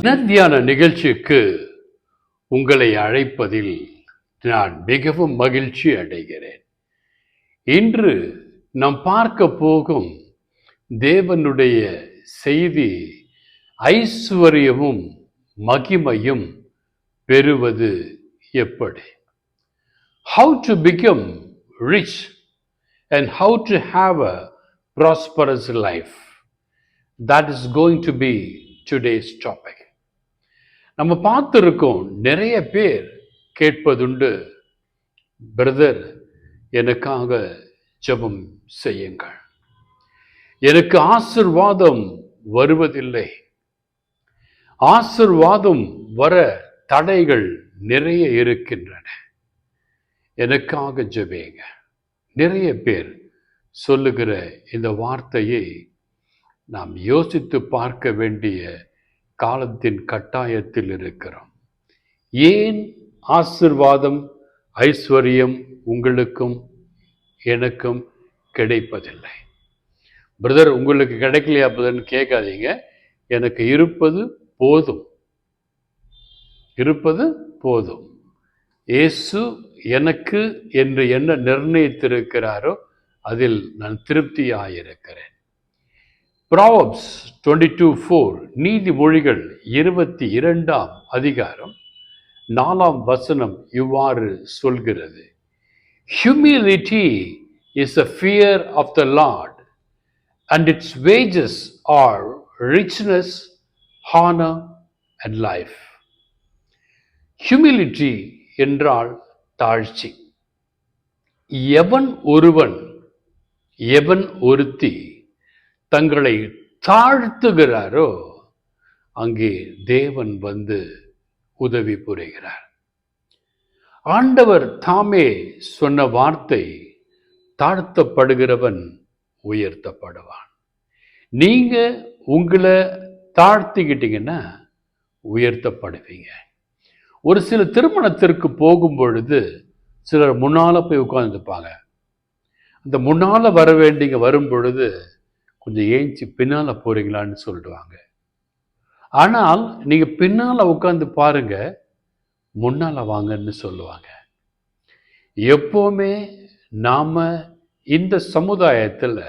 தியான நிகழ்ச்சிக்கு உங்களை அழைப்பதில் நான் மிகவும் மகிழ்ச்சி அடைகிறேன். இன்று நாம் பார்க்க போகும் தேவனுடைய செய்தி ஐஸ்வர்யமும் மகிமையும் பெறுவது எப்படி? How to become rich and how to have a prosperous life that is going to be today's topic நம்ம பார்த்துருக்கோம் நிறைய பேர் கேட்பதுண்டு பிரதர் எனக்காக ஜெபம் செய்யுங்கள். எனக்கு ஆசிர்வாதம் வருவதில்லை. ஆசிர்வாதம் வர தடைகள் நிறைய இருக்கின்றன. எனக்காக ஜெபேங்க. நிறைய பேர் சொல்லுகிற இந்த வார்த்தையை நாம் யோசித்து பார்க்க வேண்டிய காலத்தின் கட்டாயத்தில் இருக்கிறோம். ஏன் ஆசிர்வாதம் ஐஸ்வர்யம் உங்களுக்கும் எனக்கும் கிடைப்பதில்லை? பிரதர் உங்களுக்கு கிடைக்கலையா பிரதர்னு கேட்காதீங்க. எனக்கு இருப்பது போதும். இருப்பது போதும். இயேசு எனக்கு என்று என்ன நிர்ணயித்திருக்கிறாரோ அதில் நான் திருப்தியாயிருக்கிறேன். ப்ராவப்ஸ் டுவெண்ட்டி டூ ஃபோர் நீதிமொழிகள் இருபத்தி இரண்டாம் அதிகாரம் நாலாம் வசனம் இவ்வாறு சொல்கிறது. Humility is a fear of the lord and its wages are richness honour and life humility என்றால் தாழ்ச்சி. எவன் ஒருவன் எவன் ஒருத்தி தங்களை தாழ்த்துகிறாரோ அங்கே தேவன் வந்து உதவி புரிகிறார். ஆண்டவர் தாமே சொன்ன வார்த்தை தாழ்த்தப்படுகிறவன் உயர்த்தப்படுவான். நீங்க உங்களை தாழ்த்திக்கிட்டீங்கன்னா உயர்த்தப்படுவீங்க. ஒரு சில திருமணத்திற்கு போகும் பொழுது சிலர் முன்னால போய் உட்கார்ந்துருப்பாங்க அந்த முன்னால வர வேண்டிங்க வரும் பொழுது கொஞ்சம் ஏஞ்சி பின்னால் போகிறீங்களான்னு சொல்லிடுவாங்க ஆனால் நீங்கள் பின்னால் உட்காந்து பாருங்க முன்னால் வாங்கன்னு சொல்லுவாங்க. எப்போவுமே நாம் இந்த சமுதாயத்தில்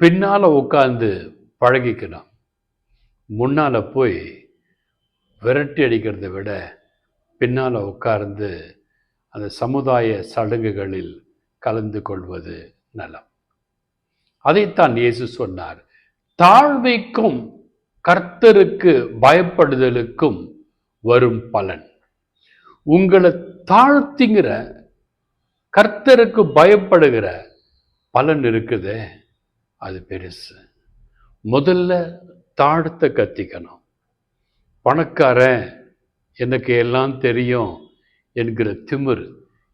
பின்னால் உட்காந்து பழகிக்கணும். முன்னால போய் விரட்டி அடிக்கிறதை விட பின்னால் உட்கார்ந்து அந்த சமுதாய சடங்குகளில் கலந்து கொள்வது நலம் அதைத்தான் இயேசு சொன்னார். தாழ்வைக்கும் கர்த்தருக்கு பயப்படுதலுக்கும் வரும் பலன். உங்களை தாழ்த்திங்கிற கர்த்தருக்கு பயப்படுகிற பலன் இருக்குதே அது பெருசு. முதல்ல தாழ்த்த கத்திக்கணும். பணக்காரன் எனக்கு எல்லாம் தெரியும் என்கிற திமிர்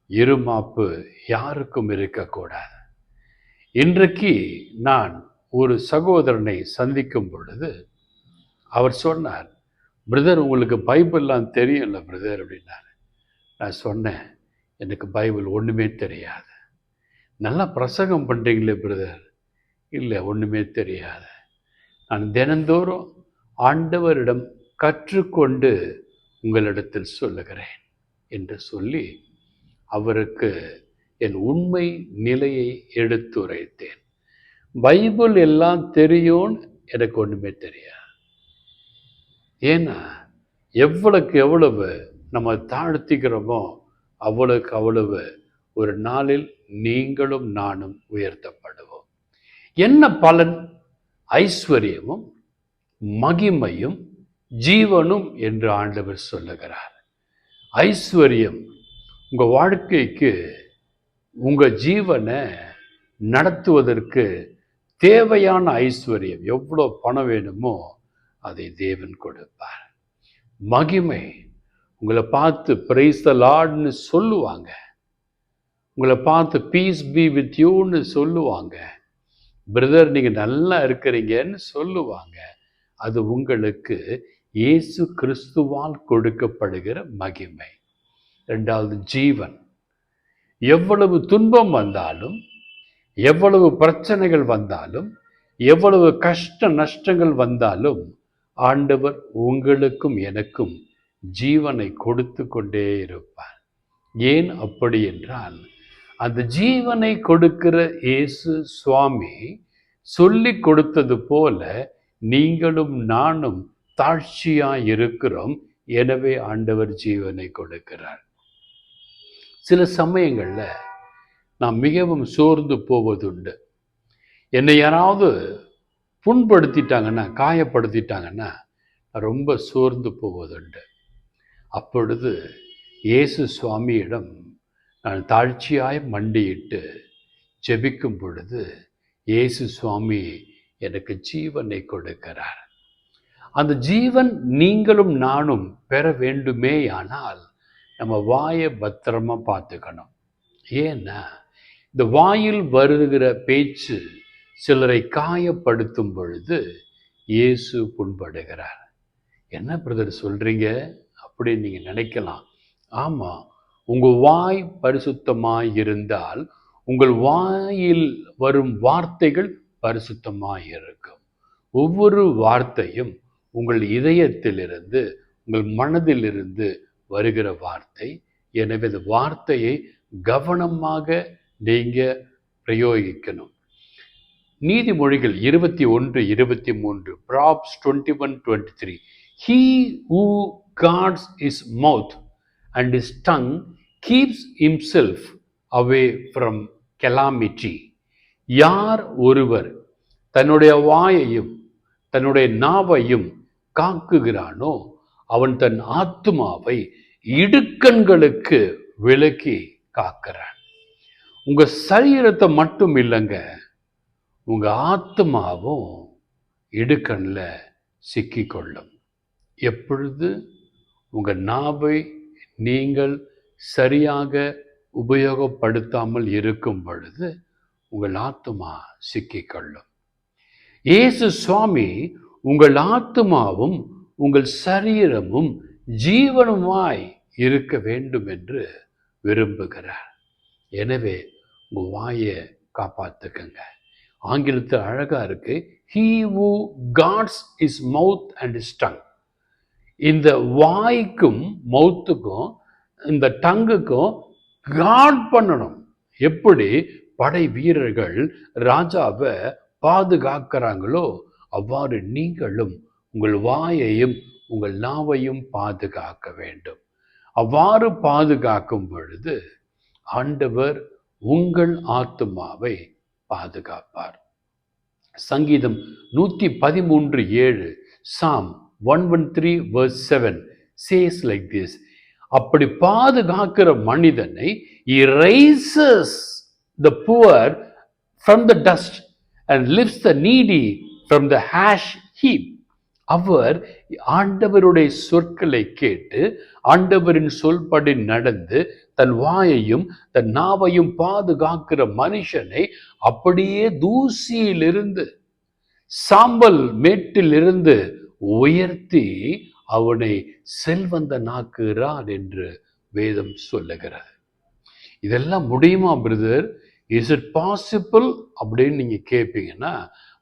இருமாப்பு யாருக்கும் இருக்கக்கூடாது. இன்றைக்கு நான் ஒரு சகோதரனை சந்திக்கும் பொழுது அவர் சொன்னார் பிரதர் உங்களுக்கு பைபிள்லாம் தெரியும்ல பிரதர் அப்படின்னாரு. நான் சொன்னேன் எனக்கு பைபிள் ஒன்றுமே தெரியாது. நல்லா பிரசங்கம் பண்ணுறீங்களே பிரதர். இல்லை ஒன்றுமே தெரியாது. நான் தினந்தோறும் ஆண்டவரிடம் கற்றுக்கொண்டு உங்களிடத்தில் சொல்லுகிறேன் என்று சொல்லி அவருக்கு என் உண்மை நிலையை எடுத்துரைத்தேன். பைபிள் எல்லாம் தெரியும்னு எனக்கு ஒன்றுமே தெரியாது. ஏன்னா எவ்வளவுக்கு எவ்வளவு நம்ம தாழ்த்திக்கிறோமோ அவ்வளவுக்கு அவ்வளவு ஒரு நாளில் நீங்களும் நானும் உயர்த்தப்படுவோம். என்ன பலன்? ஐஸ்வர்யமும் மகிமையும் ஜீவனும் என்று ஆண்டவர் சொல்லுகிறார். ஐஸ்வர்யம் உங்கள் வாழ்க்கைக்கு உங்கள் ஜீவனை நடத்துவதற்கு தேவையான ஐஸ்வர்யம் எவ்வளோ பணம் வேணுமோ அதை தேவன் கொடுப்பார். மகிமை உங்களை பார்த்து பிரைஸ் த லார்ட்னு சொல்லுவாங்க. உங்களை பார்த்து பீஸ் பி வித் யூன்னு சொல்லுவாங்க. பிரதர் நீங்கள் நல்லா இருக்கிறீங்கன்னு சொல்லுவாங்க. அது உங்களுக்கு இயேசு கிறிஸ்துவால் கொடுக்கப்படுகிற மகிமை. ரெண்டாவது ஜீவன். எவ்வளவு துன்பம் வந்தாலும் எவ்வளவு பிரச்சனைகள் வந்தாலும் எவ்வளவு கஷ்ட நஷ்டங்கள் வந்தாலும் ஆண்டவர் உங்களுக்கும் எனக்கும் ஜீவனை கொடுத்து கொண்டே இருப்பார். ஏன் அப்படி என்றால் அந்த ஜீவனை கொடுக்கிற இயேசு சுவாமி சொல்லி கொடுத்தது போல நீங்களும் நானும் தாழ்ச்சியாக இருக்கிறோம். எனவே ஆண்டவர் ஜீவனை கொடுக்கிறார். சில சமயங்களில் நான் மிகவும் சோர்ந்து போவதுண்டு. என்னை யாராவது புண்படுத்திட்டாங்கன்னா காயப்படுத்திட்டாங்கன்னா ரொம்ப சோர்ந்து போவதுண்டு. அப்பொழுது இயேசு சுவாமியிடம் நான் தாழ்ச்சியாய் மண்டியிட்டு ஜெபிக்கும் பொழுது இயேசு சுவாமி எனக்கு ஜீவனை கொடுக்கிறார். அந்த ஜீவன் நீங்களும் நானும் பெற வேண்டுமே ஆனால் நம்ம வாயை பத்திரமாக பார்த்துக்கணும். ஏன்னா இந்த வாயில் வருகிற பேச்சு சிலரை காயப்படுத்தும் பொழுது இயேசு புண்படுகிறார். என்ன பிரதர் சொல்கிறீங்க அப்படின்னு நீங்கள் நினைக்கலாம். ஆமாம் உங்கள் வாய் பரிசுத்தமாக இருந்தால் உங்கள் வாயில் வரும் வார்த்தைகள் பரிசுத்தமாக இருக்கும் ஒவ்வொரு வார்த்தையும் உங்கள் இதயத்திலிருந்து உங்கள் மனதிலிருந்து வருகிற வார்த்தை. எனவே இந்த வார்த்தையை கவனமாக நீங்க பிரயோகிக்கணும். நீதிமொழிகள் இருபத்தி ஒன்று இருபத்தி மூன்று Proverbs twenty one twenty three he who guards his mouth and his tongue keeps himself away from calamity யார் ஒருவர் தன்னுடைய வாயையும் தன்னுடைய நாவையும் காக்குகிறானோ அவன் தன் ஆத்துமாவை இடுக்கண்களுக்கு விலக்கி காக்கிறான். உங்க சரீரத்தை மட்டும் இல்லைங்க உங்க ஆத்மாவும் இடுக்கண்ல சிக்கிக்கொள்ளும். எப்பொழுது? உங்க நாவை நீங்கள் சரியாக உபயோகப்படுத்தாமல் இருக்கும் பொழுது உங்கள் ஆத்மா சிக்கிக்கொள்ளும். இயேசு சுவாமி உங்கள் ஆத்மாவும் உங்கள் சரீரமும் ஜீவனுமாய் இருக்க வேண்டும் என்று விரும்புகிறார். எனவே உங்கள் வாயை காப்பாற்றுக்குங்க ஆங்கிலத்தில் அழகாக இருக்கு. He who guards his mouth and his tongue இந்த வாய்க்கும் மவுத்துக்கும் இந்த டங்குக்கும் காட் பண்ணணும். எப்படி படை வீரர்கள் ராஜாவை பாதுகாக்கிறாங்களோ அவ்வாறு நீங்களும் உங்கள் வாயையும் உங்கள் நாவையும் பாதுகாக்க வேண்டும். அவ்வாறு பாதுகாக்கும் பொழுது ஆண்டவர் உங்கள் ஆத்துமாவை பாதுகாப்பார். சங்கீதம் நூற்றி பதிமூன்று ஏழு Psalm one one three verse seven says like this அப்படி பாதுகாக்கிற மனிதனை raises the poor from the dust and lifts the needy from the ash heap அவர் ஆண்டவருடைய சொற்களை கேட்டு ஆண்டவரின் சொல்படி நடந்து தன் வாயையும் தன் நாவையும் பாதுகாக்கிற மனுஷனை அப்படியே தூசியிலிருந்து சாம்பல் மேட்டிலிருந்து உயர்த்தி அவனை செல்வந்தனாக்குகிறார் என்று வேதம் சொல்லுகிறது. இதெல்லாம் முடியுமா பிரதர்? இஸ் இட் பாசிபிள் அப்படின்னு நீங்க கேட்பீங்கன்னா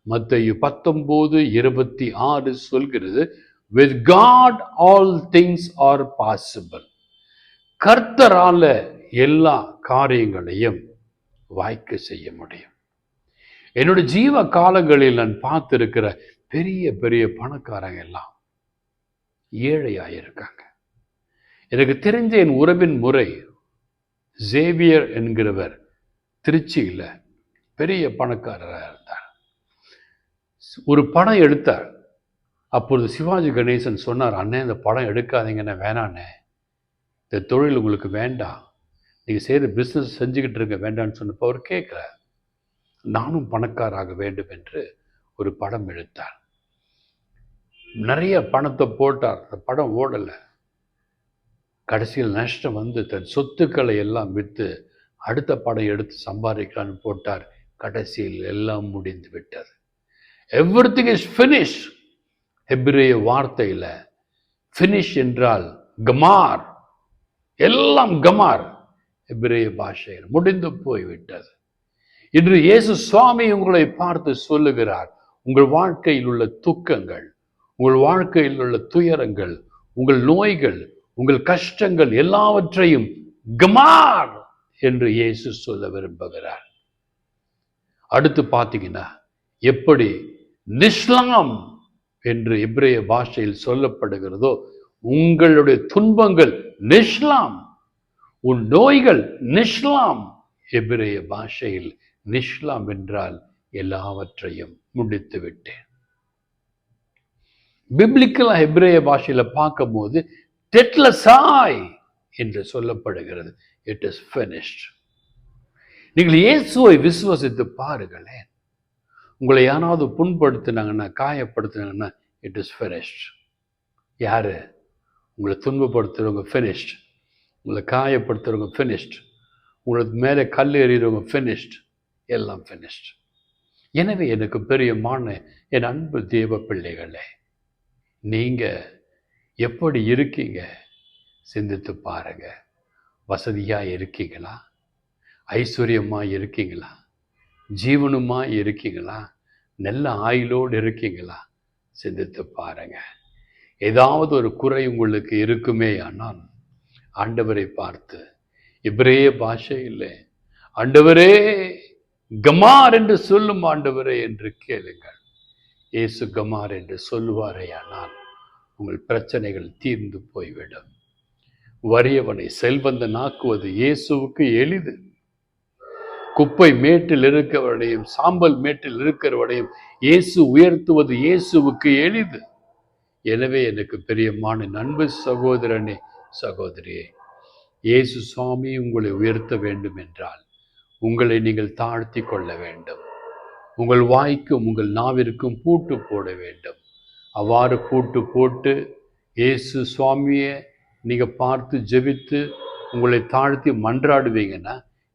மத்தேயு பத்தொம்போது இருபத்தி ஆறு சொல்கிறது with God all things are possible கர்த்தரால எல்லா காரியங்களையும் வாய்க்க செய்ய முடியும். என்னோட ஜீவ காலங்களில் நான் பார்த்துருக்கிற பெரிய பெரிய பணக்காரங்க எல்லாம் ஏழையாயிருக்காங்க எனக்கு தெரிஞ்ச என் உறவின் முறை ஜேவியர் என்கிறவர் திருச்சியில் பெரிய பணக்காரராக இருந்தார். ஒரு படம் எடுத்தார். அப்பொழுது சிவாஜி கணேசன் சொன்னார் அண்ணே இந்த படம் எடுக்காதீங்கண்ணே வேணாண்ணே. இந்த தொழில் உங்களுக்கு வேண்டாம். நீங்கள் செய்கிற பிஸ்னஸ் செஞ்சுக்கிட்டு இருக்க வேண்டாம்னு சொன்னப்போ அவர் கேட்குறார். நானும் பணக்காராக வேண்டும் என்று ஒரு படம் எடுத்தார். நிறைய பணத்தை போட்டார். அந்த படம் ஓடலை. கடைசியில் நஷ்டம் வந்து தன் சொத்துக்களை எல்லாம் விற்று அடுத்த படம் எடுத்து சம்பாதிக்கலான்னு போட்டார். கடைசியில் எல்லாம் முடிந்து விட்டது. எவ்ரி திங் இஸ் ஃபினிஷ் ஹெப்ரேய வார்த்தையில் ஃபினிஷ் என்றால் கமார் எல்லாம் கமார் எபிரேய பாஷையில் முடிந்து போய்விட்டது. இன்று இயேசு சுவாமி உங்களை பார்த்து சொல்லுகிறார் உங்கள் வாழ்க்கையில் உள்ள துக்கங்கள் உங்கள் வாழ்க்கையில் உள்ள துயரங்கள் உங்கள் நோய்கள் உங்கள் கஷ்டங்கள் எல்லாவற்றையும் கமார் என்று இயேசு சொல்ல விரும்புகிறார். அடுத்து பார்த்தீங்கன்னா எப்படி நிஸ்லாம் என்று இப்ரேய பாஷையில் சொல்லப்படுகிறதோ உங்களுடைய துன்பங்கள் நிஸ்லாம் உன் நோய்கள் நிஸ்லாம். எபிரேய பாஷையில் நிஸ்லாம் என்றால் எல்லாவற்றையும் முடித்து விட்டேன் பிப்ளிக்கலா எபிரேய பாஷையில் பார்க்கும்போது டெட்லசாய் என்று சொல்லப்படுகிறது. It is finished. நீங்கள் இயேசுவை விசுவசித்து பாருங்களேன். உங்களை யாராவது புண்படுத்தினாங்கன்னா காயப்படுத்தினாங்கன்னா இட் இஸ் ஃபினிஷ்ட் யார்? உங்களை துன்பப்படுத்துறவங்க ஃபினிஷ்ட் உங்களை காயப்படுத்துறவங்க ஃபினிஷ்ட் உங்களுக்கு மேலே கல் எறிகிறவங்க ஃபினிஷ்ட் எல்லாம் ஃபினிஷ்ட் எனவே எனக்கு பெரியமான என் அன்பு தேவ பிள்ளைகளே நீங்கள் எப்படி இருக்கீங்க? சிந்தித்து பாருங்கள் வசதியாக இருக்கீங்களா? ஐஸ்வர்யமாக இருக்கீங்களா? ஜீவனுமா இருக்கீங்களா? நல்ல ஆயுளோடு இருக்கீங்களா? சிந்தித்து பாருங்க. ஏதாவது ஒரு குறை உங்களுக்கு இருக்குமே ஆனால் ஆண்டவரை பார்த்து இவரே பாஷை இல்லை. ஆண்டவரே கமார் என்று சொல்லும் ஆண்டவரே என்று கேளுங்கள். இயேசு கமார் என்று சொல்லுவாரே ஆனால் உங்கள் பிரச்சனைகள் தீர்ந்து போய்விடும். வறியவனை செல்வந்தனாக்குவது இயேசுவுக்கு எளிது. குப்பை மேட்டில் இருக்கிறவனையும் சாம்பல் மேட்டில் இருக்கிறவனையும் இயேசு உயர்த்துவது இயேசுவுக்கு எளிது. எனவே எனக்கு பிரியமான நண்பு சகோதரனே சகோதரியே இயேசு சுவாமி உங்களை உயர்த்த வேண்டும் என்றால் உங்களை நீங்கள் தாழ்த்தி கொள்ள வேண்டும். உங்கள் வாய்க்கும் உங்கள் நாவிற்கும் பூட்டு போட வேண்டும். அவ்வாறு பூட்டு போட்டு இயேசு சுவாமியை நீங்கள் பார்த்து ஜெபித்து உங்களை தாழ்த்தி மன்றாடுவீங்கன்னா